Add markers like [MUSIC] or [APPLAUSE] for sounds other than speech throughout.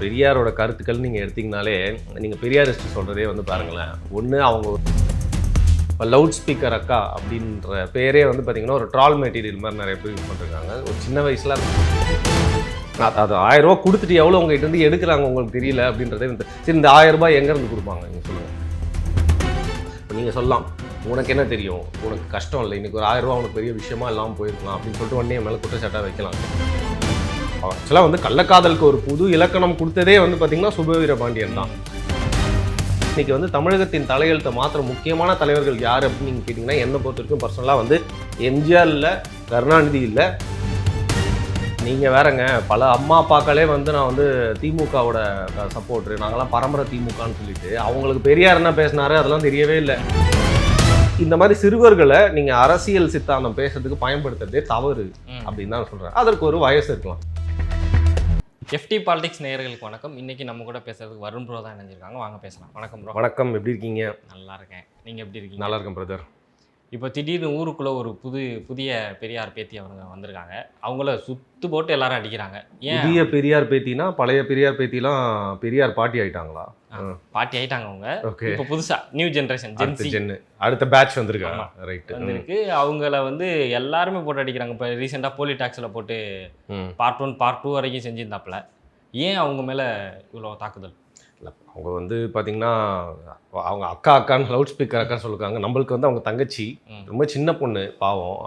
பெரியாரோட கருத்துக்கள் நீங்கள் எடுத்திங்கனாலே நீங்கள் பெரியாரிஸ்ட் சொல்கிறதே வந்து பாருங்களேன். ஒன்று அவங்க இப்போ லவுட் ஸ்பீக்கர் அக்கா அப்படின்ற பேரே வந்து பார்த்தீங்கன்னா ஒரு ட்ரால் மெட்டீரியல் மாதிரி நிறைய பேர் யூஸ் பண்ணிருக்காங்க. ஒரு சின்ன வயசில் அது- அது ஆயிரம் கொடுத்துட்டு எவ்வளோ உங்கள்கிட்ட இருந்து எடுக்கிறாங்க உங்களுக்கு தெரியல அப்படின்றதே வந்து சரி இந்த ஆயிரம் ரூபாய் எங்கேருந்து கொடுப்பாங்க? நீங்கள் சொல்லுங்கள் இப்போ நீங்கள் சொல்லலாம். உனக்கு என்ன தெரியும்? உனக்கு கஷ்டம் இல்லை. இன்னைக்கு ஒரு ஆயிரம் உனக்கு பெரிய விஷயமா இல்லாமல் போயிருக்கலாம் அப்படின்னு சொல்லிட்டு உடனே என் மேலே குற்றச்சாட்டாக வைக்கலாம். ஆக்சுவலாக வந்து கள்ளக்காதலுக்கு ஒரு புது இலக்கணம் கொடுத்ததே வந்து பார்த்தீங்கன்னா சுபவீர பாண்டியன் தான். இன்னைக்கு வந்து தமிழகத்தின் தலையெழுத்தை மாத்திர முக்கியமான தலைவர்கள் யார் அப்படின்னு நீங்கள் கேட்டிங்கன்னா என்னை பொறுத்த வரைக்கும் பர்சனலாக வந்து எம்ஜிஆர் இல்லை கருணாநிதி இல்லை. நீங்கள் வேறங்க பல அம்மா அப்பாக்களே வந்து நான் வந்து திமுகவோட சப்போர்ட்ரு நாங்களாம் பரம்பரை திமுகன்னு சொல்லிட்டு அவங்களுக்கு பெரியார் என்ன பேசினாரு அதெல்லாம் தெரியவே இல்லை. இந்த மாதிரி சிறுவர்களை நீங்கள் அரசியல் சித்தாந்தம் பேசுறதுக்கு பயன்படுத்துறதே தவறு. அப்படின்னு தான் சொல்கிறேன் அதற்கு ஒரு வயசு இருக்கலாம். எஃப்டி பாலிடிக்ஸ் நேயர்களுக்கு வணக்கம். இன்னைக்கு நம்ம கூட பேசுறதுக்கு வருண் ப்ரோ தான் இணைஞ்சிருக்காங்க. வாங்க பேசலாம். வணக்கம் ப்ரோ வணக்கம். எப்படி இருக்கீங்க? நல்லா இருக்கேன். நீங்க எப்படி இருக்கீங்க? நல்லா இருக்கேன் பிரதர் இப்போ திடீர்னு ஊருக்குள்ள ஒரு புது புதிய பெரியார் பேத்தி அவங்க வந்திருக்காங்க. அவங்கள சுத்து போட்டு எல்லாரும் அடிக்கிறாங்க. ஏன்? புதிய பெரியார் பேத்தினா பழைய பெரியார் பேத்திலாம் பெரியார் பாட்டி ஆயிட்டாங்களா? பாட்டி ஆயிட்டாங்க அவங்க. ஓகே. இப்போ புதுசா நியூ ஜென்ரேஷன் ஜென்சி ஜென்னு அடுத்த பேட்ச் வந்திருக்காங்க ரைட் வந்திருக்கு. அவங்கள வந்து எல்லாருமே போட்டு அடிக்கிறாங்க. இப்போ ரீசெண்டாக போலி டாக்ஸில் போட்டு பார்ட் ஒன் பார்ட் டூ வரைக்கும் செஞ்சிருந்தாப்புல. ஏன் அவங்க மேலே இவ்வளோ தாக்குதல்? அவங்க வந்து பார்த்தீங்கன்னா அவங்க அக்கா அக்கான்னு லவுட் ஸ்பீக்கர் அக்கான்னு சொல்லிருக்காங்க நம்மளுக்கு வந்து அவங்க தங்கச்சி. ரொம்ப சின்ன பொண்ணு பாவம்.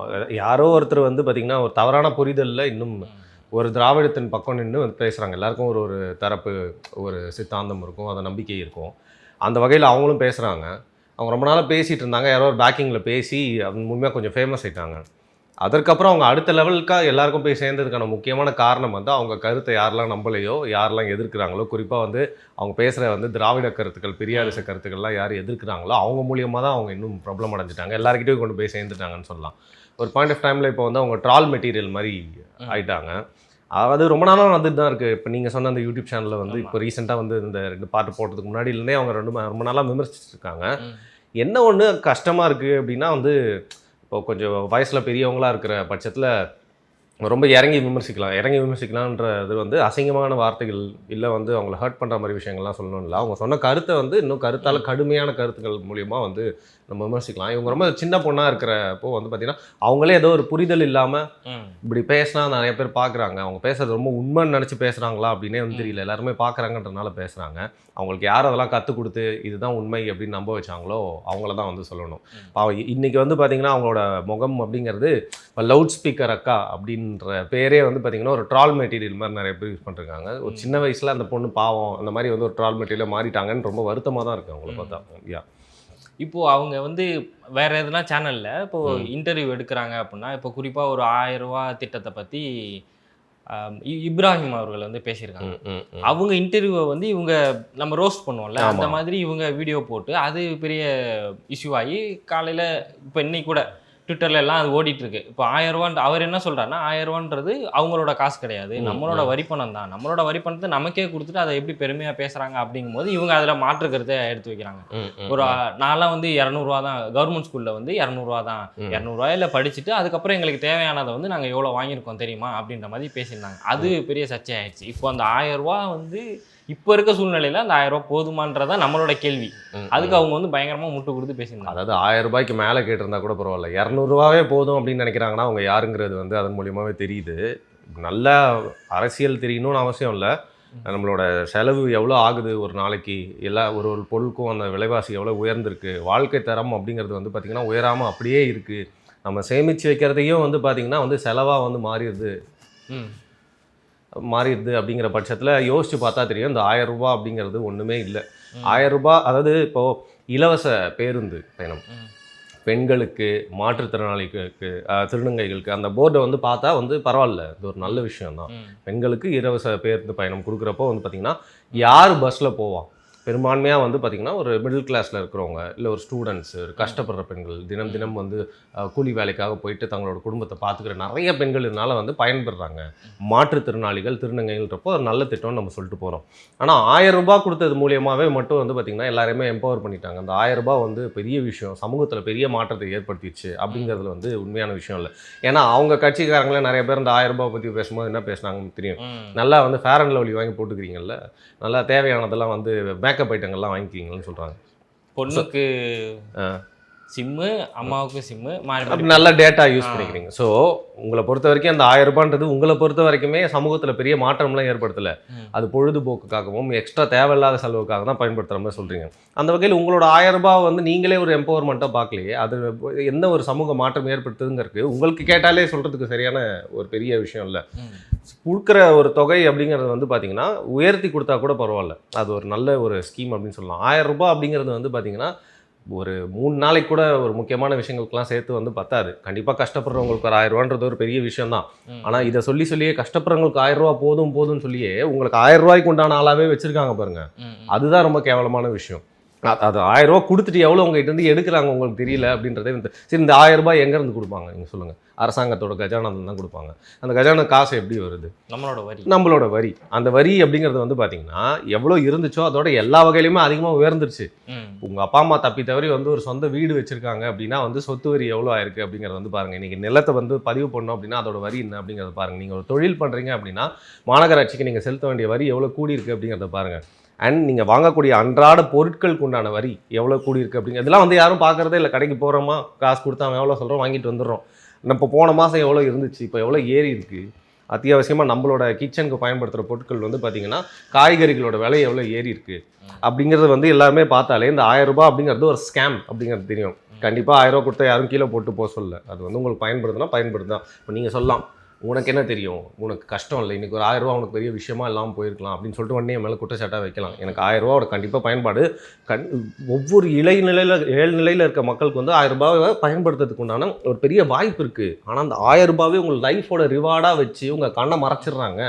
யாரோ ஒருத்தர் வந்து பார்த்தீங்கன்னா ஒரு தவறான புரிதலில் இன்னும் ஒரு திராவிடத்தின் பக்கம் நின்று வந்து பேசுகிறாங்க எல்லாருக்கும் ஒரு ஒரு தரப்பு ஒரு சித்தாந்தம் இருக்கும் அந்த நம்பிக்கை இருக்கும். அந்த வகையில் அவங்களும் பேசுகிறாங்க அவங்க ரொம்ப நாளாக பேசிகிட்டு இருந்தாங்க. யாரோ ஒரு பேக்கிங்கில் பேசி அது உண்மையாக கொஞ்சம் ஃபேமஸ் ஆயிட்டாங்க. அதற்கப்புறம் அவங்க அடுத்த லெவலுக்காக எல்லாருக்கும் போய் சேர்ந்ததுக்கான முக்கியமான காரணம் வந்து அவங்க கருத்தை யாரெல்லாம் நம்பலையோ யாரெல்லாம் எதிர்க்கிறாங்களோ குறிப்பாக வந்து அவங்க பேசுகிற வந்து திராவிட கருத்துக்கள் பெரியாரிச கருத்துக்கள்லாம் யார் எதிர்க்கிறாங்களோ அவங்க மூலியமாக தான் அவங்க இன்னும் ப்ராப்ளம் அடைஞ்சிட்டாங்க. எல்லாருக்கிட்டையும் கொண்டு போய் சேர்ந்துட்டாங்கன்னு சொல்லலாம். ஒரு பாயிண்ட் ஆஃப் டைமில் இப்போ வந்து அவங்க ட்ரால் மெட்டீரியல் மாதிரி ஆயிட்டாங்க. அது ரொம்ப நாளாக வந்துட்டு தான் இருக்குது இப்போ நீங்கள் சொன்ன அந்த யூடியூப் சேனலில் வந்து இப்போ ரீசெண்டாக வந்து இந்த ரெண்டு பாட்டு போட்டதுக்கு முன்னாடியிலேருந்தே அவங்க ரெண்டு ரொம்ப நாளாக ம். என்ன ஒன்று கஷ்டமாக இருக்குது அப்படின்னா வந்து இப்போ கொஞ்சம் வயசில் பெரியவங்களா இருக்கிற பட்சத்தில் ரொம்ப இறங்கி விமர்சிக்கலாம். இறங்கி விமர்சிக்கலான்றது வந்து அசிங்கமான வார்த்தைகள் இல்லை வந்து அவங்கள ஹர்ட் பண்ணுற மாதிரி விஷயங்கள்லாம் சொல்லணும் இல்லை அவங்க சொன்ன கருத்தை வந்து இன்னும் கருத்தால் கடுமையான கருத்துக்கள் மூலியமா வந்து நம்ம விமர்சிக்கலாம். இவங்க ரொம்ப சின்ன பொண்ணாக இருக்கிறப்போ வந்து பார்த்திங்கன்னா அவங்களே ஏதோ ஒரு புரிதல் இல்லாமல் இப்படி பேசினா நிறைய பேர் பார்க்குறாங்க அவங்க பேசுறது ரொம்ப உண்மைன்னு நினச்சி பேசுகிறாங்களா அப்படின்னே வந்து தெரியல. எல்லாருமே பார்க்குறாங்கன்றனால பேசுகிறாங்க அவங்களுக்கு யார் அதெல்லாம் கற்றுக் கொடுத்து இதுதான் உண்மை அப்படின்னு நம்ப வச்சாங்களோ அவங்கள தான் வந்து சொல்லணும். ம். பாவம் இ- இன்னைக்கு வந்து பார்த்தீங்கன்னா அவங்களோட முகம் அப்படிங்கிறது லவுட் ஸ்பீக்கர் அக்கா அப்படின்ற பேரே வந்து பார்த்தீங்கன்னா ஒரு ட்ரால் மெட்டீரியல் மாதிரி நிறைய பேர் யூஸ் பண்ணிருக்காங்க ஒரு. சின்ன வயசில் அந்த பொண்ணு பாவம் அந்த மாதிரி வந்து ஒரு ட்ரால் மெட்டீரியல் மாறிட்டாங்கன்னு ரொம்ப வருத்தமாக தான் இருக்குது அவங்கள. பார்த்தா யா இப்போ அவங்க வந்து வேற எதுனா சேனல்ல இப்போ ம். இன்டர்வியூ எடுக்கிறாங்க அப்படின்னா இப்போ குறிப்பா ஒரு ஆயிரம் ரூபாய் திட்டத்தை இ- இப்ராஹிம் அவர்கள் வந்து பேசியிருக்காங்க அவங்க இன்டர்வியூவை வந்து இவங்க நம்ம ரோஸ்ட் பண்ணுவோம்ல. அந்த மாதிரி இவங்க வீடியோ போட்டு அது பெரிய இஷ்யூ ஆகி காலையில இப்போ இன்னைக்கு கூட ட்விட்டர்ல எல்லாம் அது ஓடிட்டு இருக்கு இப்போ ஆயிரம் அவர் என்ன சொல்றாருன்னா ஆயிரம் ரூபான்றது அவங்களோட காசு கிடையாது. நம்மளோட வரிப்பணம் தான் நம்மளோட வரிப்பணத்தை நமக்கே கொடுத்துட்டு அதை எப்படி பெருமையா பேசுறாங்க அப்படிங்கும்போது இவங்க அதுல மாற்று கருத்தை எடுத்து வைக்கிறாங்க. ஒரு நான்லாம் வந்து இரநூறுவா தான் கவர்மெண்ட் ஸ்கூலில் வந்து இரநூறுவா தான். இரநூறுவாயில் படிச்சுட்டு அதுக்கப்புறம் எங்களுக்கு தேவையானதை வந்து நாங்கள் எவ்வளோ வாங்கியிருக்கோம் தெரியுமா அப்படின்ற மாதிரி பேசியிருந்தாங்க. அது பெரிய சர்ச்சை ஆயிடுச்சு இப்போ அந்த ஆயிரம் ரூபா வந்து இப்போ இருக்க சூழ்நிலையில் அந்த ஆயிரம் ரூபா போதுமான்றதான் நம்மளோட கேள்வி. அதுக்கு அவங்க வந்து பயங்கரமாக முட்டு கொடுத்து பேசியிருந்தாங்க. அதாவது ஆயிரம் ரூபாய்க்கு மேலே கேட்டிருந்தா கூட பரவாயில்ல. இரநூறுவாவே போதும் அப்படின்னு நினைக்கிறாங்கன்னா அவங்க யாருங்கிறது வந்து அதன் மூலியமாகவே தெரியுது. நல்ல அரசியல் தெரியணும்னு அவசியம் இல்லை. நம்மளோட செலவு எவ்வளோ ஆகுது ஒரு நாளைக்கு? எல்லா ஒரு ஒரு பொருளுக்கும் அந்த விலைவாசி எவ்வளோ உயர்ந்திருக்கு? வாழ்க்கை தரம் அப்படிங்கிறது வந்து பார்த்திங்கன்னா உயராமல் அப்படியே இருக்குது நம்ம சேமித்து வைக்கிறதையும் வந்து பார்த்திங்கன்னா வந்து செலவாக வந்து மாறிடுது. மாறிடுது அப்படிங்கிற பட்சத்தில் யோசித்து பார்த்தா தெரியும். இந்த ஆயிரம் ரூபாய் அப்படிங்கிறது ஒன்றுமே இல்லை. ரூபாய் அதாவது இப்போது இலவச பேருந்து பயணம். பெண்களுக்கு மாற்றுத்திறனாளிகளுக்கு திருநங்கைகளுக்கு அந்த போர்டை வந்து பார்த்தா வந்து பரவாயில்ல. இது ஒரு நல்ல விஷயம் தான் பெண்களுக்கு இலவச பேருந்து பயணம் கொடுக்குறப்போ வந்து பார்த்திங்கன்னா யார் பஸ்ஸில் போவா பெரும்பான்மையாக வந்து பார்த்திங்கன்னா ஒரு மிடில் கிளாஸில் இருக்கிறவங்க இல்லை ஒரு ஸ்டூடெண்ட்ஸ் ஒரு கஷ்டப்படுற பெண்கள் தினம் தினம் வந்து கூலி வேலைக்காக போயிட்டு தங்களோட குடும்பத்தை பார்த்துக்கிற நிறைய பெண்கள் இதனால் வந்து பயன்படுறாங்க. மாற்றுத்திறனாளிகள் திருநங்கைகள்ன்றப்போ ஒரு நல்ல திட்டம்னு நம்ம சொல்லிட்டு போகிறோம் ஆனால் ஆயிரம் ரூபாய் கொடுத்தது மூலியமாகவே மட்டும் வந்து பார்த்திங்கன்னா எல்லாருமே எம்பவர் பண்ணிட்டாங்க. அந்த ஆயிரம் ரூபாய் வந்து பெரிய விஷயம் சமூகத்தில் பெரிய மாற்றத்தை ஏற்படுத்திடுச்சு அப்படிங்கிறதுல வந்து உண்மையான விஷயம் இல்லை. ஏன்னா அவங்க கட்சிக்காரங்களே நிறைய பேர் இந்த ஆயிரம் ரூபாய் பற்றி பேசும்போது என்ன பேசுனாங்கன்னு தெரியும். நல்லா வந்து ஃபேர் அண்ட் லவ்லி வாங்கி போட்டுக்கிறீங்கல்ல. நல்லா தேவையானதெல்லாம் வந்து மேக்கப் ஐட்டங்கள்லாம் வாங்கிக்கிறீங்கன்னு சொல்கிறாங்க பொண்ணுக்கு. சிம்மு அம்மாவுக்கு சிம்மு மாறி நல்ல டேட்டா யூஸ். பண்ணிக்கிறீங்க. ஸோ உங்களை பொறுத்த வரைக்கும் அந்த ஆயிரம் ரூபான்றது உங்களை பொறுத்த வரைக்குமே சமூகத்தில் பெரிய மாற்றம்லாம் ஏற்படுத்தல. அது பொழுதுபோக்குக்காகவும் எக்ஸ்ட்ரா தேவையில்லாத செலவுக்காக தான் பயன்படுத்துகிற மாதிரி சொல்கிறீங்க அந்த வகையில் உங்களோட ஆயிரம் ரூபாய் வந்து நீங்களே ஒரு எம்பவர்மெண்ட்டாக பார்க்கலையே அது எந்த ஒரு சமூக மாற்றம் ஏற்படுத்துதுங்கிறதுக்கு உங்களுக்கு கேட்டாலே சொல்கிறதுக்கு சரியான ஒரு பெரிய விஷயம் இல்லை. கொடுக்குற ஒரு தொகை அப்படிங்கிறது வந்து பார்த்தீங்கன்னா உயர்த்தி கொடுத்தா கூட பரவாயில்ல. அது ஒரு நல்ல ஒரு ஸ்கீம் அப்படின்னு சொல்லலாம். ஆயிரம் ரூபாய் அப்படிங்கிறது வந்து பார்த்தீங்கன்னா ஒரு மூணு நாளைக்கு கூட ஒரு முக்கியமான விஷயங்களுக்கெல்லாம் சேர்த்து வந்து பத்தாது கண்டிப்பாக கஷ்டப்படுறவங்களுக்கு ஒரு ஆயிரம் ரூபான்றது ஒரு பெரிய விஷயம் தான். ஆனால் இதை சொல்லி சொல்லியே கஷ்டப்படுறவங்களுக்கு ஆயிரம் ரூபா போதும் போதும்னு சொல்லியே உங்களுக்கு ஆயிரம் ரூபாய்க்கு உண்டான ஆளாவே வச்சிருக்காங்க பாருங்க. அதுதான் ரொம்ப கேவலமான விஷயம் அது ஆயிரம் ரூபாய் கொடுத்துட்டு எவ்வளோ உங்ககிட்ட இருந்து எடுக்கிறாங்க உங்களுக்கு தெரியல அப்படின்றதே வந்து சரி இந்த ஆயிரம் ரூபாய் எங்கேருந்து கொடுப்பாங்க? நீங்கள் சொல்லுங்கள் அரசாங்கத்தோட கஜானாவில் தான் கொடுப்பாங்க. அந்த கஜானா காசு எப்படி வருது? நம்மளோட வரி. நம்மளோட வரி. அந்த வரி அப்படிங்கிறது வந்து பார்த்தீங்கன்னா எவ்வளோ இருந்துச்சோ அதோட எல்லா வகையிலுமே அதிகமாக உயர்ந்துருச்சு. உங்கள் அப்பா அம்மா தப்பி தவறி வந்து ஒரு சொந்த வீடு வச்சிருக்காங்க அப்படின்னா வந்து சொத்து வரி எவ்வளோ ஆயிருக்கு அப்படிங்கிறத வந்து பாருங்கள் நீங்கள் நிலத்தை வந்து பதிவு பண்ணோம் அப்படின்னா அதோட வரி என்ன அப்படிங்கிறத பாருங்கள் நீங்கள் ஒரு தொழில் பண்ணுறீங்க அப்படின்னா மாநகராட்சிக்கு நீங்கள் செலுத்த வேண்டிய வரி எவ்வளோ கூடி இருக்கு அப்படிங்கிறத பாருங்கள் அண்ட் நீங்கள் வாங்கக்கூடிய அன்றாட பொருட்களுக்கு உண்டான வரி எவ்வளோ கூடி இருக்கு இதெல்லாம் வந்து யாரும் பார்க்குறதே இல்லை. கடைக்கு போகிறோமா காசு கொடுத்தா அவன் எவ்வளோ சொல்கிறோம் வாங்கிட்டு வந்துடுறோம். நம்ம இப்போ போன மாதம் எவ்வளோ இருந்துச்சு இப்போ எவ்வளோ ஏறி இருக்குது அத்தியாவசியமாக நம்மளோட கிச்சனுக்கு பயன்படுத்துகிற பொருட்கள் வந்து பார்த்திங்கன்னா காய்கறிகளோட விலை எவ்வளோ ஏறி இருக்குது அப்படிங்கிறது வந்து எல்லாருமே பார்த்தாலே இந்த ஆயிரம் ரூபாய் அப்படிங்கிறது ஒரு ஸ்கேம் அப்படிங்கிறது தெரியும். கண்டிப்பாக ஆயிரம் ரூபா கொடுத்தா யாரும் கீழே போட்டு போக சொல்ல அது வந்து உங்களுக்கு பயன்படுதுன்னா பயன்படுது தான் இப்போ நீங்கள் சொல்லலாம். உனக்கு என்ன தெரியும்? உனக்கு கஷ்டம் இல்லை. இன்னைக்கு ஒரு ஆயிரம் ரூபா உனக்கு பெரிய விஷயமா இல்லாமல் போயிருக்கலாம். அப்படின்னு சொல்லிட்டு உடனே மேலே குற்றச்சாட்டாக வைக்கலாம். எனக்கு ஆயிரம் ரூபாவோட கண்டிப்பாக பயன்பாடு. கண் ஒவ்வொரு இளை நிலையில் ஏழு நிலையில் இருக்க மக்களுக்கு வந்து ஆயிரம் ரூபாவை பயன்படுத்துறதுக்கு உண்டான ஒரு பெரிய வாய்ப்பு இருக்குது ஆனால் அந்த ஆயிரம் ரூபாவே உங்கள் லைஃபோட ரிவார்டாக வச்சு உங்கள் கண்ணை மறைச்சிடுறாங்க.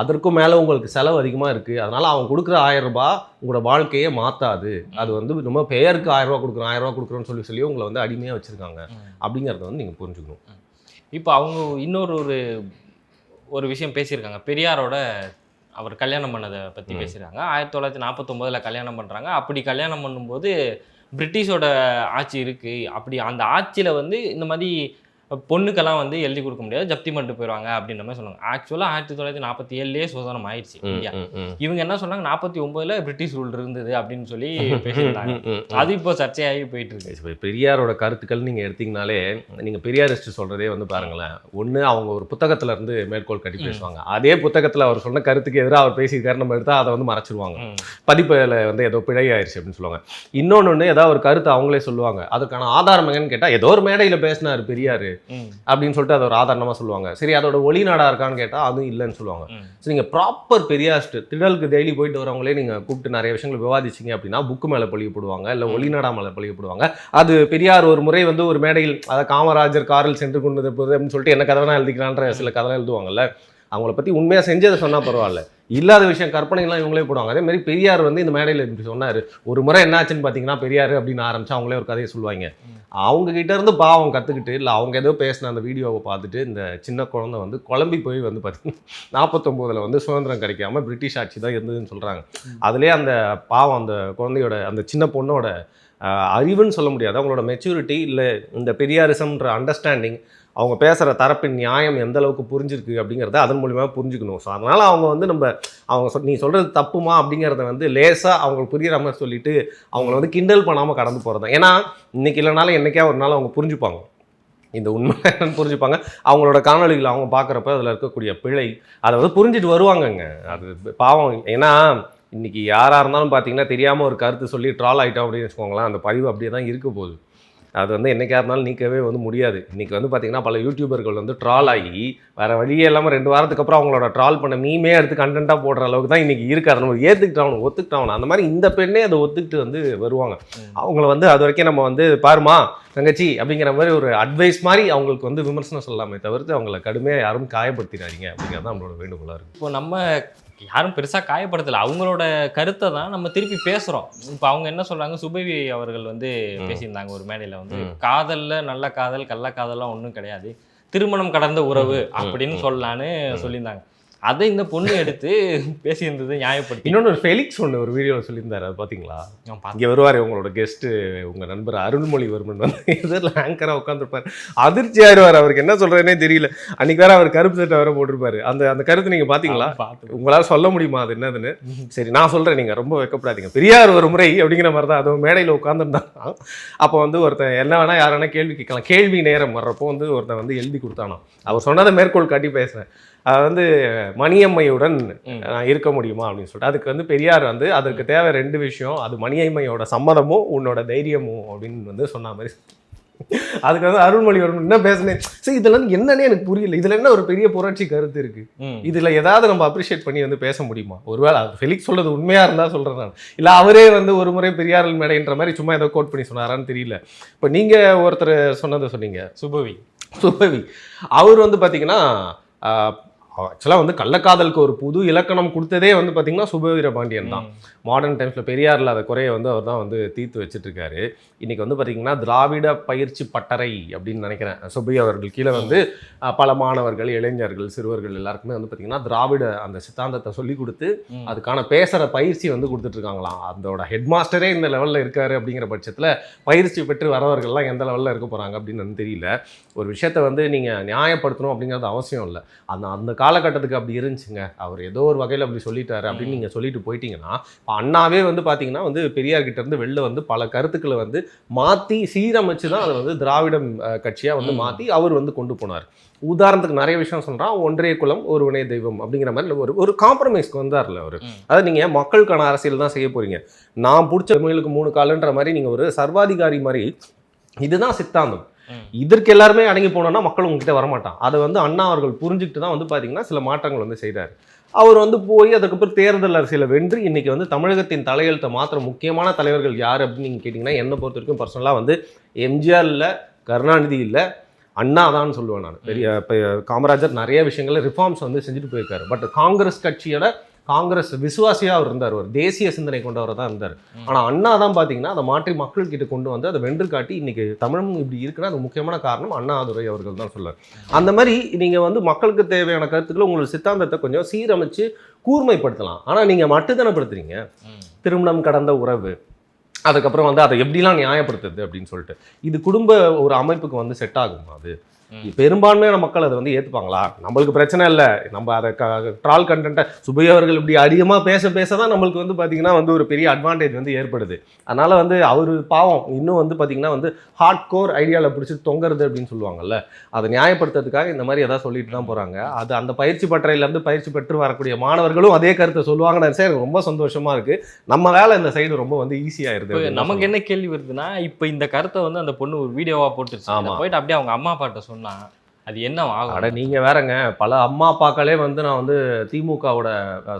அதற்கும் மேலே உங்களுக்கு செலவு அதிகமாக இருக்குது அதனால் அவன் கொடுக்குற ஆயிரம் ரூபாய் உங்களோட வாழ்க்கையே மாற்றாது அது வந்து ரொம்ப பெயருக்கு ஆயிரம் ரூபா கொடுக்குறோம் ஆயிரம் ரூபா கொடுக்குறோன்னு சொல்லி சொல்லி உங்களை வந்து அடிமையாக வச்சுருக்காங்க. அப்படிங்கிறத வந்து நீங்கள் புரிஞ்சுக்கணும். இப்போ அவங்க இன்னொரு ஒரு ஒரு விஷயம் பேசியிருக்காங்க. பெரியாரோட அவர் கல்யாணம் பண்ணதை பற்றி ம். பேசியிருக்காங்க. ஆயிரத்தி தொள்ளாயிரத்தி நாற்பத்தொம்போதில் கல்யாணம் பண்ணுறாங்க அப்படி கல்யாணம் பண்ணும்போது பிரிட்டிஷோட ஆட்சி இருக்குது அப்படி அந்த ஆட்சியில் வந்து இந்த மாதிரி பொண்ணுக்கெல்லாம் வந்து எழுதி கொடுக்க முடியாது. ஜப்தி பண்ணிட்டு போயிடுவாங்க அப்படின்ற மாதிரி சொன்னாங்க ஆக்சுவலாக ஆயிரத்தி தொள்ளாயிரத்தி நாற்பத்தி ஏழுலேயே சுதந்திரம் ஆயிடுச்சு இந்தியா. இவங்க என்ன சொன்னாங்க? நாற்பத்தி ஒம்போதுல பிரிட்டிஷ் ரூல் இருந்தது அப்படின்னு சொல்லி பேசியிருந்தாங்க. அது இப்போ சர்ச்சையாகி போயிட்டு இருக்கு பெரியாரோட கருத்துக்கள் நீங்கள் எடுத்தீங்கனாலே நீங்கள் பெரியாரிஸ்ட் சொல்கிறதே வந்து பாருங்களேன். ஒன்று அவங்க ஒரு புத்தகத்துல இருந்து மேற்கோள் கட்டி. பேசுவாங்க. அதே புத்தகத்தில் அவர் சொன்ன கருத்துக்கு எதிராக அவர் பேசியிருக்காரு நம்ம எடுத்தால் அதை வந்து மறைச்சிருவாங்க. பதிப்பில் வந்து ஏதோ பிழை ஆயிடுச்சு அப்படின்னு சொல்லுவாங்க. இன்னொன்று ஏதாவது ஒரு கருத்து அவங்களே சொல்லுவாங்க. அதுக்கான ஆதாரம் என்னன்னு கேட்டால் ஏதோ ஒரு மேடையில் பேசினார் பெரியார். அப்படின்னு சொல்லிட்டு அது ஒரு ஆதாரணமாக சொல்லுவாங்க. சரி அதோட ஒளிநாடா இருக்கான்னு கேட்டால் அதுவும் இல்லைன்னு சொல்லுவாங்க. ஸோ நீங்கள் ப்ராப்பர் பெரியாஸ்ட் திடலுக்கு டெய்லி போயிட்டு வரவங்களே நீங்கள் கூப்பிட்டு நிறைய விஷயங்கள் விவாதிச்சிங்க அப்படின்னா புக்கு மேலே பழிய போடுவாங்க இல்லை. ஒளிநாடா மேலே பழிய போடுவாங்க அது பெரியார் ஒரு முறை வந்து ஒரு மேடையில் அதாவது காமராஜர் காரில் சென்று கொண்டு போகுது அப்படின்னு சொல்லிட்டு என்ன கதை வேணா எழுதிக்கலான்ற சில கதை எழுதுவாங்கல்ல அவங்கள பற்றி உண்மையாக செஞ்சதை சொன்னால் பரவாயில்ல. இல்லாத விஷயம் கற்பனைகள்லாம் இவங்களே போடுவாங்க. அதே மாதிரி பெரியார் வந்து இந்த மேடையில் இப்படி சொன்னார். ஒரு முறை என்னாச்சுன்னு பார்த்தீங்கன்னா பெரியார் அப்படின்னு ஆரம்பிச்சு அவங்களே ஒரு கதையை சொல்லுவாங்க. அவங்க கிட்ட இருந்து பாவம் கற்றுக்கிட்டு இல்லை அவங்க ஏதோ பேசின அந்த வீடியோவை பார்த்துட்டு இந்த சின்ன குழந்தை வந்து குழம்பி போய் வந்து பார்த்தீங்கன்னா நாற்பத்தொம்போதில் வந்து சுதந்திரம் கிடைக்காம பிரிட்டிஷ் ஆட்சி தான் இருந்ததுன்னு சொல்கிறாங்க அதுலேயே அந்த பாவம் அந்த குழந்தையோட அந்த சின்ன பொண்ணோட அறிவுன்னு சொல்ல முடியாது. அவங்களோட மெச்சூரிட்டி இல்லை இந்த பெரியாரிசம்ன்ற அண்டர்ஸ்டாண்டிங் அவங்க பேசுகிற தரப்பின் நியாயம் எந்த அளவுக்கு புரிஞ்சிருக்கு அப்படிங்கிறத அதன் மூலிமா புரிஞ்சுக்கணும். ஸோ அதனால் அவங்க வந்து நம்ம அவங்க சொ நீ சொல்கிறது தப்புமா அப்படிங்கிறத வந்து லேசாக அவங்களுக்கு புரிகிற மாதிரி சொல்லிட்டு அவங்கள வந்து கிண்டல் பண்ணாமல் கடந்து போகிறது தான் ஏன்னா இன்றைக்கி இல்லைனாலும் என்னைக்கா ஒரு நாள் அவங்க புரிஞ்சுப்பாங்க. இந்த உண்மை என்னன்னு புரிஞ்சுப்பாங்க. அவங்களோட காணொலிகள் அவங்க பார்க்குறப்ப அதில் இருக்கக்கூடிய பிழை அதை வந்து புரிஞ்சுட்டு வருவாங்கங்க. அது பாவம். ஏன்னா இன்றைக்கி யாராக இருந்தாலும் பார்த்தீங்கன்னா தெரியாமல் ஒரு கருத்து சொல்லி ட்ரால் ஆகிட்டோம் அப்படின்னு வச்சுக்கோங்களேன் அந்த பதிவு அப்படியே தான் இருக்க போகுது. அது வந்து என்னைக்கா இருந்தாலும் நீக்கவே வந்து முடியாது. இன்றைக்கி வந்து பார்த்தீங்கன்னா பல யூடியூபர்கள் வந்து ட்ரால் ஆகி வேறு வழியே இல்லாமல் ரெண்டு வாரத்துக்கு அப்புறம் அவங்களோட ட்ரால் பண்ண மீமே எடுத்து கண்டென்ட்டாக போடுற அளவுக்கு தான் இன்றைக்கி இருக்காது நம்ம ஏற்றுக்கிட்டவனு ஒத்துக்கிட்டவனு அந்த மாதிரி இந்த பெண்ணே அதை ஒத்துக்கிட்டு வந்து வருவாங்க. அவங்கள வந்து அது வரைக்கும் நம்ம வந்து பாருமா தங்கச்சி அப்படிங்கிற மாதிரி ஒரு அட்வைஸ் மாதிரி அவங்களுக்கு வந்து விமர்சனம் சொல்லலாமே தவிர்த்து அவங்கள கடுமையாக யாரும் காயப்படுத்திடாதீங்க அப்படிங்கிறது தான் நம்மளோட வேண்டுகோளாக இருக்குது இப்போ நம்ம யாரும் பெருசா காயப்படுத்தல அவங்களோட கருத்தை தான் நம்ம திருப்பி பேசுறோம் இப்போ அவங்க என்ன சொல்றாங்க சுபவி அவர்கள் வந்து. பேசியிருந்தாங்க ஒரு மேடையில வந்து. காதல்ல நல்ல காதல் கள்ள காதல்லாம் ஒன்றும் கிடையாது திருமணம் கடந்த உறவு. அப்படின்னு. சொல்லலான்னு சொல்லியிருந்தாங்க அதை இந்த பொண்ணு எடுத்து பேசியிருந்தது நியாயப்படுத்தி இன்னொன்று ஒரு ஃபெலிக்ஸ் ஒன்று ஒரு வீடியோவில் சொல்லியிருந்தாரு அது பார்த்தீங்களா. இங்கே வருவார் உங்களோட கெஸ்ட்டு உங்கள் நண்பர் அருள்மொழிவர்மன் வந்து எதிரில் ஆங்கராக உட்காந்துருப்பார் அதிர்ச்சி ஆயிடுவார் அவருக்கு என்ன சொல்கிறதுனே தெரியல. அன்னைக்கு வேற அவர் கருப்பு சட்டை வேற போட்டிருப்பாரு. அந்த அந்த கருத்து நீங்கள் பார்த்தீங்களா பார்த்தேன். உங்களால் சொல்ல முடியுமா அது என்னதுன்னு? சரி நான் சொல்கிறேன் நீங்கள் ரொம்ப வைக்கப்படாதீங்க. பெரியார் ஒரு முறை அப்படிங்கிற மாதிரி தான் அதுவும் மேடையில் உட்காந்துருந்தான் அப்போ வந்து ஒருத்தன் என்ன வேணா யார் கேள்வி கேட்கலாம். கேள்வி நேரம் வர்றப்போ வந்து ஒருத்தன் வந்து எழுதி கொடுத்தானோ அவர் சொன்னதை மேற்கோள் காட்டி பேசுகிறேன் அது வந்து மணியம்மையுடன் இருக்க முடியுமா அப்படின்னு சொல்லிட்டு. அதுக்கு வந்து பெரியார் வந்து அதற்கு தேவை ரெண்டு விஷயம். அது மணியம்மையோட சம்மதமும் உன்னோட தைரியமும் அப்படின்னு வந்து சொன்ன மாதிரி. அதுக்கு வந்து அருள்மொழிவர்மன் என்ன பேசுனேன் சரி இதுல இருந்து என்னன்னே எனக்கு புரியல. இதுல என்ன ஒரு பெரிய புரட்சி கருத்து இருக்கு. இதுல ஏதாவது நம்ம அப்ரிஷியேட் பண்ணி வந்து பேச முடியுமா? ஒருவேளை ஃபெலிக்ஸ் சொல்றது உண்மையா இருந்தா சொல்றேன் நான். இல்ல அவரே வந்து ஒரு முறை பெரியார் மேடைன்ற மாதிரி சும்மா ஏதோ கோட் பண்ணி சொன்னாரான்னு தெரியல. இப்போ நீங்க ஒருத்தர் சொன்னதை சொன்னீங்க. சுபவி. சுபவி. அவர் வந்து பார்த்தீங்கன்னா ஆக்சுவலாக வந்து கள்ளக்காதலுக்கு ஒரு புது இலக்கணம் கொடுத்ததே வந்து பார்த்தீங்கன்னா சுபவீர பாண்டியன் தான். மாடர்ன் டைம்ஸில் பெரியார் இல்லாத குறைய வந்து அவர் தான் வந்து தீர்த்து வச்சுட்டு இருக்காரு இன்னைக்கு வந்து பார்த்தீங்கன்னா திராவிட பயிற்சி பட்டறை அப்படின்னு நினைக்கிறேன். சுபி அவர்கள் கீழே வந்து பல மாணவர்கள் இளைஞர்கள் சிறுவர்கள் எல்லாருக்குமே வந்து பார்த்தீங்கன்னா திராவிட அந்த சித்தாந்தத்தை சொல்லி கொடுத்து. அதுக்கான பேசுகிற பயிற்சி வந்து கொடுத்துட்டு இருக்காங்களாம் அதோட ஹெட் மாஸ்டரே இந்த லெவலில் இருக்காரு அப்படிங்கிற பட்சத்தில் பயிற்சி பெற்று வரவர்கள்லாம் எந்த லெவலில் இருக்க போகிறாங்க அப்படின்னு தெரியல. ஒரு விஷயத்தை வந்து நீங்கள் நியாயப்படுத்தணும் அப்படிங்கிறது அவசியம் இல்லை. அந்த அந்த காலகட்டத்துக்கு அப்படி இருந்துச்சுங்க அவர் ஏதோ ஒரு வகையில் அப்படி சொல்லிட்டாரு அப்படின்னு நீங்கள் சொல்லிட்டு போயிட்டீங்கன்னா இப்போ அண்ணாவே வந்து பார்த்தீங்கன்னா வந்து பெரியார் கிட்ட இருந்து வெளில வந்து பல கருத்துக்களை வந்து மாற்றி சீரமைச்சு தான் அதை வந்து திராவிடம் கட்சியாக வந்து. மாற்றி அவர் வந்து கொண்டு போனார் உதாரணத்துக்கு நிறைய விஷயம் சொல்கிறான் ஒன்றே குலம் ஒருவனே தெய்வம் அப்படிங்கிற மாதிரி ஒரு ஒரு காம்ப்ரமைஸ்க்கு வந்தார்ல அவர். அதாவது நீங்கள் மக்களுக்கான அரசியல் தான் செய்ய போறீங்க நான் பிடிச்ச தமிழுக்கு மூணு காலன்ற மாதிரி நீங்கள் ஒரு சர்வாதிகாரி மாதிரி இதுதான் சித்தாந்தம். இதற்கு எல்லாருமே அடங்கி போனோம்னா மக்கள் உங்ககிட்ட வரமாட்டான். அதை வந்து அண்ணா அவர்கள் புரிஞ்சுக்கிட்டு தான் வந்து பார்த்தீங்கன்னா சில மாற்றங்கள் வந்து செய்கிறார் அவர் வந்து போய் அதுக்கப்புறம் தேர்தல் அரசியலை வென்று இன்னைக்கு வந்து தமிழகத்தின் தலையெழுத்தை மாத்திர முக்கியமான தலைவர்கள் யார் அப்படின்னு நீங்கள் கேட்டிங்கன்னா என்னை பொறுத்த வரைக்கும் பர்சனலாக வந்து எம்ஜிஆர் இல்லை கருணாநிதி இல்லை அண்ணா தான் சொல்லுவேன் நான். பெரிய இப்போ காமராஜர் நிறைய விஷயங்கள்ல ரிஃபார்ம்ஸ் வந்து செஞ்சுட்டு போயிருக்காரு. பட் காங்கிரஸ் கட்சியோட காங்கிரஸ் விசுவாசியாக அவர் இருந்தார் ஒரு தேசிய சிந்தனை கொண்டவர் தான் இருந்தார். ஆனால் அண்ணா தான் பார்த்தீங்கன்னா அதை மாற்றி மக்கள் கிட்ட கொண்டு வந்து அதை வென்று காட்டி இன்னைக்கு தமிழும் இப்படி இருக்குன்னா அது முக்கியமான காரணம் அண்ணாதுரை அவர்கள் தான் சொல்லுவார் அந்த மாதிரி நீங்கள் வந்து மக்களுக்கு தேவையான கருத்துக்களை உங்களோட சித்தாந்தத்தை கொஞ்சம் சீரமைச்சு கூர்மைப்படுத்தலாம். ஆனால் நீங்கள் மட்டுத்தனப்படுத்துறீங்க திருமணம் கடந்த உறவு அதுக்கப்புறம் வந்து அதை எப்படிலாம் நியாயப்படுத்துறது அப்படின்னு சொல்லிட்டு. இது குடும்ப ஒரு அமைப்புக்கு வந்து செட் ஆகுமா அது? பெரும்பான்மையான மக்கள் அதை வந்து ஏற்றுப்பாங்களா நம்மளுக்கு பிரச்சனை இல்லை. நம்ம அதை ட்ரால் கண்டென்ட்டை சுபையா அவர்கள் இப்படி அதிகமாக பேச பேச தான் நம்மளுக்கு வந்து பார்த்தீங்கன்னா வந்து ஒரு பெரிய அட்வான்டேஜ் வந்து ஏற்படுது. அதனால வந்து அவர் பாவம் இன்னும் வந்து பார்த்தீங்கன்னா வந்து ஹார்ட் கோர் ஐடியாவில் பிடிச்சி தொங்குறது அப்படின்னு சொல்லுவாங்கல்ல அதை நியாயப்படுத்துறதுக்காக இந்த மாதிரி எதாவது சொல்லிட்டு தான் போகிறாங்க அது அந்த பயிற்சி பட்டறையிலேருந்து பயிற்சி பெற்று வரக்கூடிய மாணவர்களும் அதே கருத்தை சொல்லுவாங்கன்னு எனக்கு ரொம்ப சந்தோஷமா இருக்கு. நம்ம வேலை இந்த சைடு ரொம்ப வந்து ஈஸியாயிருது இப்போ நமக்கு என்ன கேள்வி வருதுன்னா இப்போ இந்த கருத்தை வந்து அந்த பொண்ணு ஒரு வீடியோவா போட்டுருச்சு. போயிட்டு அப்படியே அவங்க அம்மா அப்பாட்ட சொன்னா அது என்ன அட ஆகும் நீங்க வேறங்க. பல அம்மா அப்பாக்களே வந்து நான் வந்து திமுகவோட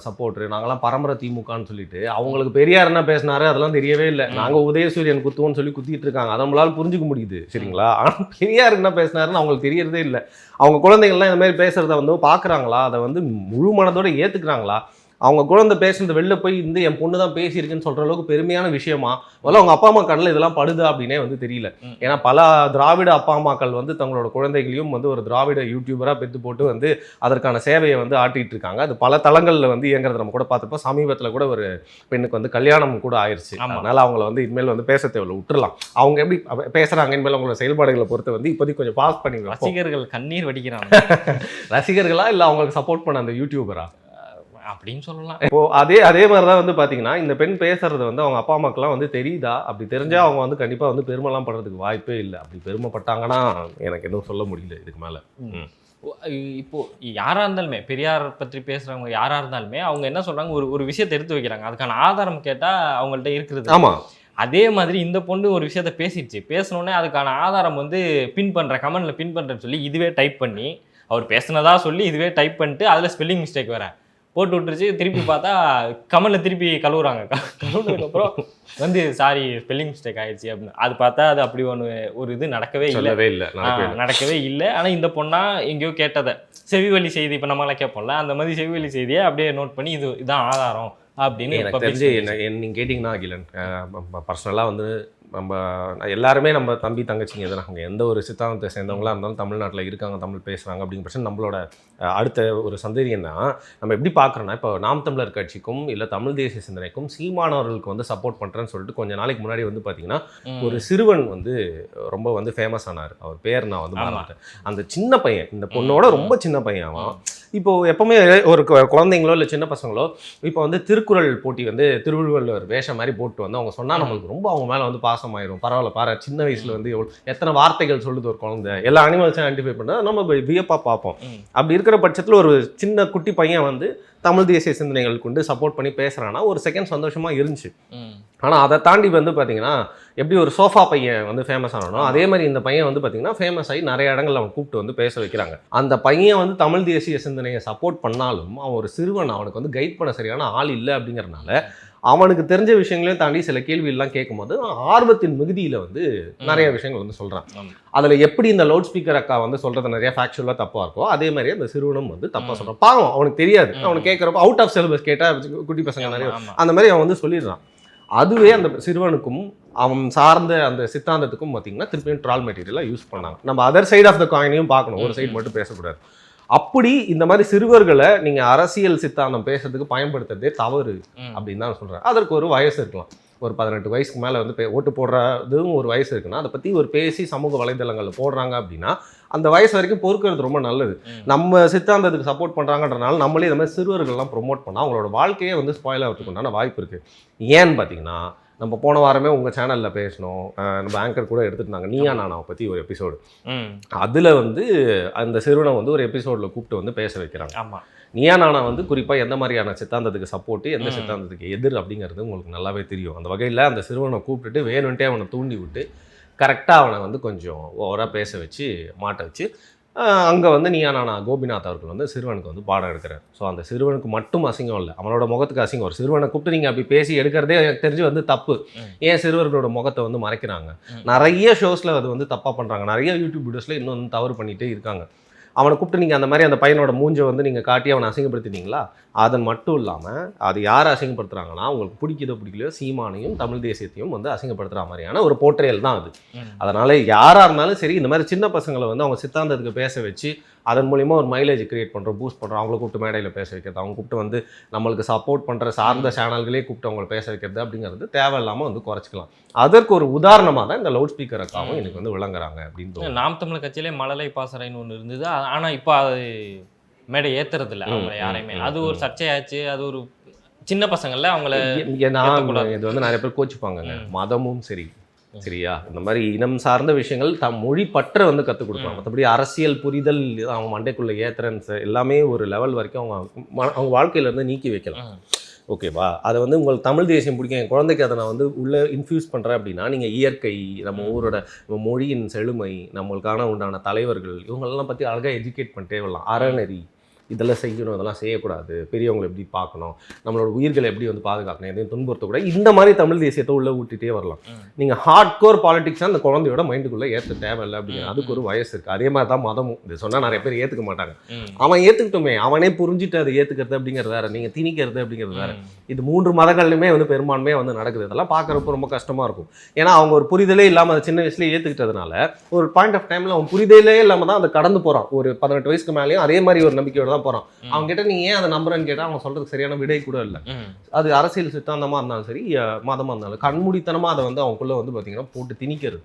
சப்போர்ட்ரு நாங்கெல்லாம் பரம்பரை திமுகன்னு சொல்லிட்டு அவங்களுக்கு பெரியார் என்ன பேசினாரு அதெல்லாம் தெரியவே இல்லை. ம். நாங்க உதயசூரியன் குத்துவோம்னு சொல்லி குத்திட்டு இருக்காங்க. அதை நம்மளால புரிஞ்சுக்க முடியுது சரிங்களா? ஆனா பெரியார் என்ன பேசினாருன்னு அவங்களுக்கு தெரியறதே இல்லை. அவங்க குழந்தைங்கள்லாம் இந்த மாதிரி பேசுறத வந்து பாக்குறாங்களா? அதை வந்து முழு மனதோட ஏத்துக்கிறாங்களா? அவங்க குழந்தை பேசுனது வெளில போய் இந்த என் பொண்ணு தான் பேசியிருக்குன்னு சொல்ற அளவுக்கு பெருமையான விஷயமா? முதல்ல அவங்க அப்பா அம்மா கண்ணில் இதெல்லாம் படுதா அப்படின்னே வந்து தெரியல. ஏன்னா பல திராவிட அப்பா அம்மாக்கள் வந்து தங்களோட குழந்தைகளையும் வந்து ஒரு திராவிட யூடியூபரா பெற்று போட்டு வந்து அதற்கான சேவையை வந்து ஆட்டிட்டு இருக்காங்க. அது பல தளங்கள்ல வந்து இயங்குறத நம்ம கூட பார்த்துப்போம். சமீபத்துல கூட ஒரு பெண்ணுக்கு வந்து கல்யாணம் கூட ஆயிருச்சு. ஆமா. அதனால அவங்கள வந்து இனிமேல் வந்து பேச தேவையில்ல விட்டுறலாம். அவங்க எப்படி பேசுறாங்க இனிமேல் அவங்களோட செயல்பாடுகளை பொறுத்து வந்து இப்போதைக்கு கொஞ்சம் பாஸ் பண்ணி ரசிகர்கள் கண்ணீர் வடிக்கிறாங்க. [LAUGHS] ரசிகர்களா இல்ல அவங்களுக்கு சப்போர்ட் பண்ண அந்த யூடியூபரா அப்படின்னு சொல்லலாம். இப்போ அதே அதே மாதிரி தான் வந்து பாத்தீங்கன்னா இந்த பெண் பேசுறது வந்து அவங்க அப்பா அம்மாக்கெல்லாம் வந்து தெரியுதா? அப்படி தெரிஞ்சா அவங்க வந்து கண்டிப்பா வந்து பெருமைலாம் படுறதுக்கு வாய்ப்பே இல்லை. அப்படி பெருமைப்பட்டாங்கன்னா எனக்கு எதுவும் சொல்ல முடியல இதுக்கு மேல. இப்போ யாரா இருந்தாலுமே பெரியார் பற்றி பேசுறவங்க யாரா இருந்தாலுமே அவங்க என்ன சொல்றாங்க? ஒரு ஒரு விஷயத்தை எடுத்து வைக்கிறாங்க. அதுக்கான ஆதாரம் கேட்டா அவங்கள்ட்ட இருக்கிறது ஆமா. அதே மாதிரி இந்த பொண்ணு ஒரு விஷயத்த பேசிடுச்சு. பேசினோடனே அதுக்கான ஆதாரம் வந்து பின் பண்றேன் கமெண்ட்ல பின் பண்றேன்னு சொல்லி இதுவே டைப் பண்ணி அவர் பேசுனதா சொல்லி இதுவே டைப் பண்ணிட்டு அதுல ஸ்பெல்லிங் மிஸ்டேக் வேற. போட்டு விட்டுருச்சு. திருப்பி பார்த்தா கமல்ல திருப்பி கழுவுறாங்க. கழுவுனதுக்கப்புறம் வந்து சாரி ஸ்பெல்லிங் மிஸ்டேக் ஆயிடுச்சு அப்படின்னு. அது பார்த்தா அது அப்படி ஒன்று ஒரு இது நடக்கவே இல்லை. இல்லை நடக்கவே இல்லை. ஆனால் இந்த பொண்ணா எங்கேயோ கேட்டதை செவிவழி செய்தி இப்போ நம்மளாம் கேட்போம்ல அந்த மாதிரி செவிவழி செய்தியை அப்படியே நோட் பண்ணி இது இதான் ஆதாரம் அப்படின்னு எனக்கு தெரிஞ்சு. என்ன என்ன- நீங்க கேட்டிங்கன்னா அகிலன் பர்சனலாக வந்து நம்ம எல்லாருமே நம்ம தம்பி தங்கச்சிங்க எதுனா அவங்க எந்த ஒரு சித்தாந்தத்தை சேர்ந்தவங்களா இருந்தாலும் தமிழ்நாட்டில் இருக்காங்க தமிழ் பேசுகிறாங்க அப்படிங்கிற பட்சம் நம்மளோட அடுத்த ஒரு சந்தேரியன்னா நம்ம எப்படி பார்க்குறோன்னா இப்போ நாம் தமிழர் கட்சிக்கும் இல்லை தமிழ் தேசிய சிந்தனைக்கும் சீமானவர்களுக்கு வந்து சப்போர்ட் பண்ணுறேன்னு சொல்லிட்டு கொஞ்ச நாளைக்கு முன்னாடி வந்து பார்த்தீங்கன்னா. ஒரு சிறுவன் வந்து ரொம்ப வந்து ஃபேமஸ் ஆனார். அவர் பேர் நான் வந்து. மறந்துட்டேன். அந்த சின்ன பையன் இந்த பொண்ணோட ரொம்ப சின்ன பையன் அவன். இப்போ எப்பவுமே ஒரு குழந்தைங்களோ இல்லை சின்ன பசங்களோ இப்போ வந்து திருக்குறள் போட்டி வந்து திருவள்ளுவர் வேஷம் மாதிரி போட்டு வந்து அவங்க சொன்னா நம்மளுக்கு ரொம்ப அவங்க மேல வந்து பாசமாயிரும். பரவாயில்ல பாரு சின்ன வயசுல வந்து எவ்வளவு எத்தனை வார்த்தைகள் சொல்லுது ஒரு குழந்தை. எல்லா அனிமல்ஸும் ஐடென்டிஃபை பண்ணா நம்ம வியப்பா பார்ப்போம். அப்படி இருக்கிற பட்சத்துல ஒரு சின்ன குட்டி பையன் வந்து தமிழ் தேசிய சிந்தனைகள் கொண்டு சப்போர்ட் பண்ணி பேசுறான்னா ஒரு செகண்ட் சந்தோஷமா இருந்துச்சு. ம். ஆனா அதை தாண்டி வந்து பாத்தீங்கன்னா எப்படி ஒரு சோஃபா பையன் வந்து ஃபேமஸ் ஆனானோ அதே மாதிரி இந்த பையன் வந்து பாத்தீங்கன்னா ஃபேமஸ் ஆகி நிறைய இடங்கள்ல அவன் கூப்பிட்டு வந்து பேச வைக்கிறாங்க. அந்த பையன் வந்து தமிழ் தேசிய சிந்தனையை சப்போர்ட் பண்ணாலும் அவன் ஒரு சிறுவன் அவனுக்கு வந்து கைட் பண்ண சரியான ஆள் இல்லை அப்படிங்கறதுனால அவனுக்கு தெரிஞ்ச விஷயங்களையும் தாண்டி சில கேள்வியெல்லாம் கேட்கும்போது ஆர்வத்தின் மிகுதியில வந்து நிறைய விஷயங்கள் வந்து சொல்றான். ஆமா. அதுல எப்படி இந்த லவுட் ஸ்பீக்கர் அக்கா வந்து சொல்றது நிறைய ஃபேக்சுவலா தப்பா இருக்கோ அதே மாதிரி அந்த சிறுவனும் வந்து தப்பா ம். சொல்றான். பாவம் அவனுக்கு தெரியாது. அவனுக்கு கேட்கறப்ப அவுட் ஆஃப் சிலபஸ் கேட்டா குட்டி பசங்க நிறைய. அந்த மாதிரி அவன் வந்து சொல்லிடுறான். அதுவே அந்த சிறுவனுக்கும் அவன் சார்ந்த அந்த சித்தாந்தத்துக்கும் பார்த்தீங்கன்னா திருப்பியும் ட்ரால் மெட்டீரியலாக யூஸ் பண்ணாங்க. நம்ம அதர் சைடு ஆஃப் த காயினையும் பார்க்கணும். ஒரு சைடு மட்டும் பேசக்கூடாது. அப்படி இந்த மாதிரி சிறுவர்களை நீங்கள் அரசியல் சித்தாந்தம் பேசுறதுக்கு பயன்படுத்துறதே தவறு. அப்படின்னு தான் சொல்கிறேன் அதற்கு ஒரு வயசு இருக்கலாம் ஒரு பதினெட்டு வயசுக்கு மேலே வந்து ஓட்டு போடுறதும் ஒரு வயசு இருக்குன்னா அதை பற்றி ஒரு பேசி சமூக வலைதளங்களில் போடுறாங்க அப்படின்னா அந்த வயசு வரைக்கும் பொறுக்கிறது ரொம்ப நல்லது. நம்ம சித்தாந்தத்துக்கு சப்போர்ட் பண்ணுறாங்கன்றனால நம்மளே இந்த மாதிரி சிறுவர்கள்லாம் ப்ரொமோட் பண்ணால் அவங்களோட வாழ்க்கையே வந்து ஸ்பாயில் ஆகிறதுக்கு உண்டான வாய்ப்பு இருக்குது ஏன்னு பார்த்தீங்கன்னா நம்ம போன வாரமே உங்கள் சேனலில் பேசணும் அஹ் நம்ம ஆங்கர் கூட எடுத்துருந்தாங்க நீயா நானாவை பற்றி ஒரு எபிசோடு. அதில் வந்து அந்த சிறுவனை வந்து ஒரு எபிசோடில் கூப்பிட்டு வந்து பேச வைக்கிறாங்க. ஆமா. நீயா நானா வந்து குறிப்பாக எந்த மாதிரியான சித்தாந்தத்துக்கு சப்போர்ட்டு எந்த. சித்தாந்தத்துக்கு எதிர் அப்படிங்கிறது உங்களுக்கு நல்லாவே தெரியும். அந்த வகையில் அந்த சிறுவனை கூப்பிட்டுட்டு வேணும்ட்டே அவனை தூண்டி விட்டு கரெக்டாக அவனை வந்து கொஞ்சம் ஓவராக பேச வச்சு மாட்ட வச்சு அங்கே வந்து நீயா நானா கோபிநாத் அவர்கள் வந்து சிறுவனுக்கு வந்து பாடம் எடுக்கிறார். ஸோ அந்த சிறுவனுக்கு மட்டும் அசிங்கம் இல்லை. அவனோட முகத்துக்கு அசிங்கம். ஒரு சிறுவனை கூப்பிட்டு நீங்கள் அப்படி பேசி எடுக்கிறதே எனக்கு தெரிஞ்சு வந்து தப்பு. ஏன் சிறுவர்களோட முகத்தை வந்து மறைக்கிறாங்க. நிறைய ஷோஸில் அது வந்து தப்பாக பண்ணுறாங்க நிறைய யூடியூப் வீடியோஸில் இன்னும் வந்து தவறு பண்ணிகிட்டே இருக்காங்க. அவனை கூப்பிட்டு நீங்கள் அந்த மாதிரி அந்த பையனோட மூஞ்சை வந்து நீங்கள் காட்டி அவனை அசிங்கப்படுத்திட்டீங்களா அதன் மட்டும் இல்லாமல் அது யார் அசிங்கப்படுத்துறாங்கன்னா உங்களுக்கு பிடிக்குதோ பிடிக்கலையோ சீமானையும் தமிழ் தேசியத்தையும் வந்து அசிங்கப்படுத்துகிற மாதிரியான ஒரு போர்ட்ரேல் தான் அது. அதனால் யாராக இருந்தாலும் சரி இந்த மாதிரி சின்ன பசங்களை வந்து அவங்க சித்தாந்தத்துக்கு பேச வச்சு அதன் மூலிமா ஒரு மைலேஜ் கிரியேட் பண்ணுறோம் பூஸ்ட் பண்ணுறோம் அவங்கள கூப்பிட்டு மேடையில் பேச வைக்கிறது அவங்க கூப்பிட்டு வந்து நம்மளுக்கு சப்போர்ட் பண்ணுற சார்ந்த சேனல்களே கூப்பிட்டு அவங்கள பேச வைக்கிறது அப்படிங்கிறது தேவையில்லாமல் வந்து குறைச்சிக்கலாம் அதற்கு ஒரு உதாரணமாக தான் இந்த லவுட் ஸ்பீக்கர் அக்காவும் எனக்கு வந்து விளங்குறாங்க அப்படின்னு. நாம் தமிழர் கட்சியிலே மழலை பாசறைன்னு ஒன்று இருந்தது ஆ- ஆனா இப்போ அது மேடை ஏத்துறது இல்ல ம், அவங்க ம், யாரையுமே அது ஒரு. சர்ச்சையாச்சு அது ஒரு சின்ன பசங்கள்ல அவங்கள நான். இது வந்து நிறைய பேர் கோச்சிப்பாங்கங்க ம். மதமும் சரி. சரியா? இந்த மாதிரி இனம் சார்ந்த விஷயங்கள் தம் மொழி பற்ற வந்து கற்றுக் கொடுப்பாங்க. மற்றபடி அரசியல் புரிதல் அவங்க மண்டைக்குள்ள ஏத்துறன்ஸ் எல்லாமே ஒரு லெவல் வரைக்கும் அவங்க அவங்க வாழ்க்கையில இருந்து நீக்கி வைக்கலாம். ஓகேவா அதை வந்து உங்களுக்கு தமிழ் தேசியம் பிடிக்கும். என் குழந்தைக்கு அதை நான் வந்து உள்ளே இன்ஃப்யூஸ் பண்ணுறேன் அப்படின்னா நீங்கள் இயற்கை நம்ம ஊரோட மொழியின் செழுமை நம்மளுக்கான உண்டான தலைவர்கள் இவங்களெல்லாம் பற்றி அழகாக எஜுகேட் பண்ணிட்டே வரலாம். அறநெறி. இதெல்லாம் செய்யணும் இதெல்லாம் செய்யக்கூடாது. பெரியவங்களை எப்படி பார்க்கணும் நம்மளோட உயிர்களை எப்படி வந்து பாதுகாக்கணும் எதையும் துன்புறுத்தக்கூடாது இந்த மாதிரி தமிழ் தேசியத்தை உள்ளே ஊட்டிகிட்டே வரலாம். நீங்கள் ஹார்ட் கோர் பாலிடிக்ஸ் அந்த குழந்தையோட மைண்டுக்குள்ளே ஏற்ற தேவையில்லை அப்படிங்கிற அதுக்கு ஒரு வயசு இருக்குது அதே மாதிரி தான் மதமும். இது சொன்னால் நிறைய பேர் ஏற்றுக்க மாட்டாங்க. அவன் ஏற்றுக்கிட்டோமே அவனே புரிஞ்சுட்டு அதை ஏற்றுக்கிறது அப்படிங்கிறது வேற. நீங்கள் திணிக்கிறது அப்படிங்கிறது வேற. இது மூன்று மதங்கள்லையுமே வந்து பெரும்பான்மையாக வந்து நடக்குது. இதெல்லாம் பார்க்குறப்ப ரொம்ப கஷ்டமாக இருக்கும். ஏன்னா அவங்க ஒரு புரிதலே இல்லாமல் அதை சின்ன வயசுலேயே ஏற்றுக்கிட்டதுனால ஒரு பாயிண்ட் ஆஃப் டைமில் அவன் புரிதலே இல்லாமல் தான் அதை கடந்து போகிறான் ஒரு பதினெட்டு வயசுக்கு மேலேயும் அதே மாதிரி ஒரு நம்பிக்கையோட தான் போகிறான். அவங்க கிட்ட நீ ஏன் அதை நம்புறேன்னு கேட்டால் அவங்க சொல்கிறதுக்கு சரியான விடை கூட இல்லை. அது அரசியல் சித்தாந்தமாக இருந்தாலும் சரி அஹ், மதமா இருந்தாலும் கண்மூடித்தனமாக அதை வந்து அவங்களுக்குள்ள வந்து பார்த்தீங்கன்னா போட்டு திணிக்கிறது.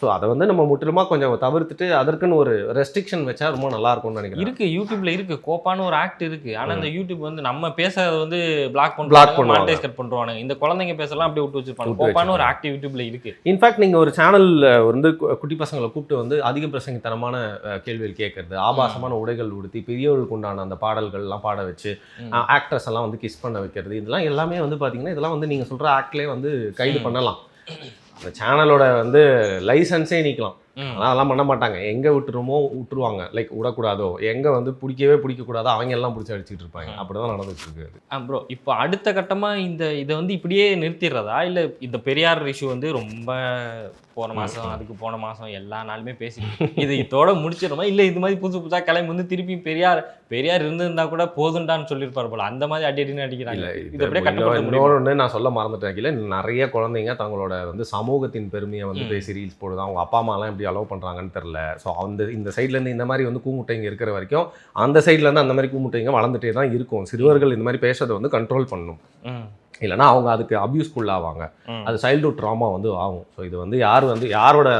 ஸோ அதை வந்து நம்ம முற்றிலுமா கொஞ்சம் தவிர்த்துட்டு அதற்குன்னு ஒரு ரெஸ்ட்ரிக்ஷன் வச்சா ரொம்ப நல்லா இருக்கும்னு நினைக்கிறேன். இருக்கு யூடியூப்ல இருக்கு. கோப்பான ஒரு ஆக்ட் இருக்கு. ஆனா இந்த யூடியூப் வந்து நம்ம பேசுறத வந்து பிளாக் Block பண்ணுவாங்க. பண்ணுவாங்க. கட் இந்த குழந்தைங்க பேசலாம் அப்படியே விட்டு வச்சிருப்பாங்க. கோப்பான ஒரு. ஆக்ட் யூடியூப்ல இருக்கு. இன்ஃபேக்ட் நீங்கள் ஒரு சேனலில் வந்து குட்டி பசங்களை கூப்பிட்டு வந்து அதிக பிரசங்கித்தனமான கேள்விகள் கேட்கறது ஆபாசமான உடைகள் உடுத்தி பெரியவர்களுக்கு உண்டான அந்த பாடல்கள்லாம் பாட வச்சு. ஆக்ட்ரஸ் எல்லாம் வந்து கிஸ் பண்ண வைக்கிறது இதெல்லாம் எல்லாமே வந்து பார்த்தீங்கன்னா இதெல்லாம் வந்து நீங்கள் சொல்கிற ஆக்ட்லேயே வந்து கைது. பண்ணலாம் அந்த சேனலோட வந்து லைசன்ஸே நீக்கலாம். ஆனால் அதெல்லாம் பண்ண மாட்டாங்க. எங்கே விட்டுருமோ விட்டுருவாங்க. லைக் விடக்கூடாதோ. எங்கே வந்து பிடிக்கவே பிடிக்கக்கூடாதோ அவங்க எல்லாம் பிடிச்சி அடிச்சிட்டு இருப்பாங்க. அப்படி தான் நடந்துட்டு இருக்கு. ப்ரோ இப்போ அடுத்த கட்டமா இந்த இதை வந்து இப்படியே நிறுத்திடுறதா? இல்ல இந்த பெரியார் இஷ்யூ வந்து ரொம்ப போன மாசம் அதுக்கு போன மாசம் எல்லா நாளுமே பேசி இது இதோட முடிச்சிடுமா இல்ல இது மாதிரி புதுசு புதுசா கிளம்பி வந்து திருப்பி பெரியார் பெரியார் இருந்திருந்தா கூட போதுண்டான்னு சொல்லியிருப்பாரு போல. அந்த மாதிரி அடி அடின்னு அடிக்கிறாங்க. இது அப்படியே கட்டுப்படுத்த நான் சொல்ல மறந்துட்டேன். நிறைய குழந்தைங்க தங்களோட வந்து சமூகத்தின் பெருமையை வந்து. பேசி ரீல்ஸ் போடுது அவங்க அப்பா அம்மாலாம் எப்படி அலோவ் பண்றாங்கன்னு தெரியல. ஸோ அந்த இந்த சைட்ல இருந்து இந்த மாதிரி வந்து கூமுட்டைங்க இருக்கிற வரைக்கும் அந்த சைட்ல இருந்து அந்த மாதிரி கூமுட்டைங்க வளர்ந்துட்டே தான் இருக்கும். சிறுவர்கள் இந்த மாதிரி பேசுறதை வந்து கண்ட்ரோல் பண்ணணும் ம், இல்லைன்னா அவங்க அதுக்கு அபியூஸ்ஃபுல்லாவாங்க. அது சைல்டுஹுட் ட்ராமா வந்து ஆகும். ஸோ இது வந்து யார் வந்து யாரோட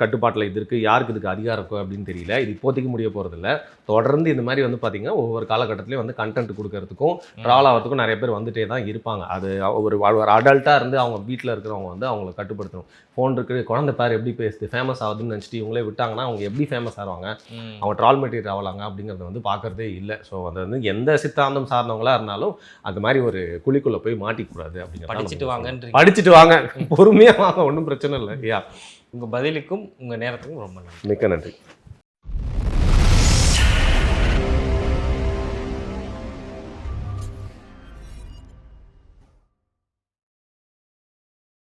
கட்டுப்பாட்டில் இது இருக்குது யாருக்கு இதுக்கு அதிகாரம் இருக்கும் அப்படின்னு தெரியல. இது இப்போதைக்கு முடிய போகிறதில்ல தொடர்ந்து இந்த மாதிரி வந்து பார்த்தீங்கன்னா ஒவ்வொரு காலகட்டத்திலையும் வந்து கண்டென்ட் கொடுக்கறதுக்கும் ட்ராவல் ஆகிறதுக்கும் நிறைய பேர் வந்துட்டே தான் இருப்பாங்க. அது ஒரு ஒரு அடல்ட்டாக இருந்து அவங்க வீட்டில் இருக்கிறவங்க வந்து அவங்கள கட்டுப்படுத்தணும். ஃபோன் இருக்குது குழந்தை பேர் எப்படி பேசுது? ஃபேமஸ் ஆகுதுன்னு நினச்சிட்டு இவங்களே விட்டாங்கன்னா அவங்க எப்படி ஃபேமஸ் ஆவாங்க. அவங்க ட்ரால் மெட்டீரியல் ஆகலாங்க அப்படிங்கிறத வந்து பார்க்கறதே இல்லை. ஸோ அது வந்து எந்த சித்தாந்தம் சார்ந்தவங்களா இருந்தாலும் அது மாதிரி ஒரு குழிக்குள்ளே போய் மாட்டிக்கூடாது அப்படிங்கிறத படிச்சுட்டு வாங்கன்றீங்க. படிச்சுட்டு வாங்க. பொறுமையாக வாங்க. ஒன்றும் பிரச்சனை இல்லை. யா உங்கள் பதிலுக்கும் உங்கள் நேரத்துக்கும் ரொம்ப நன்றி. மிக்க நன்றி.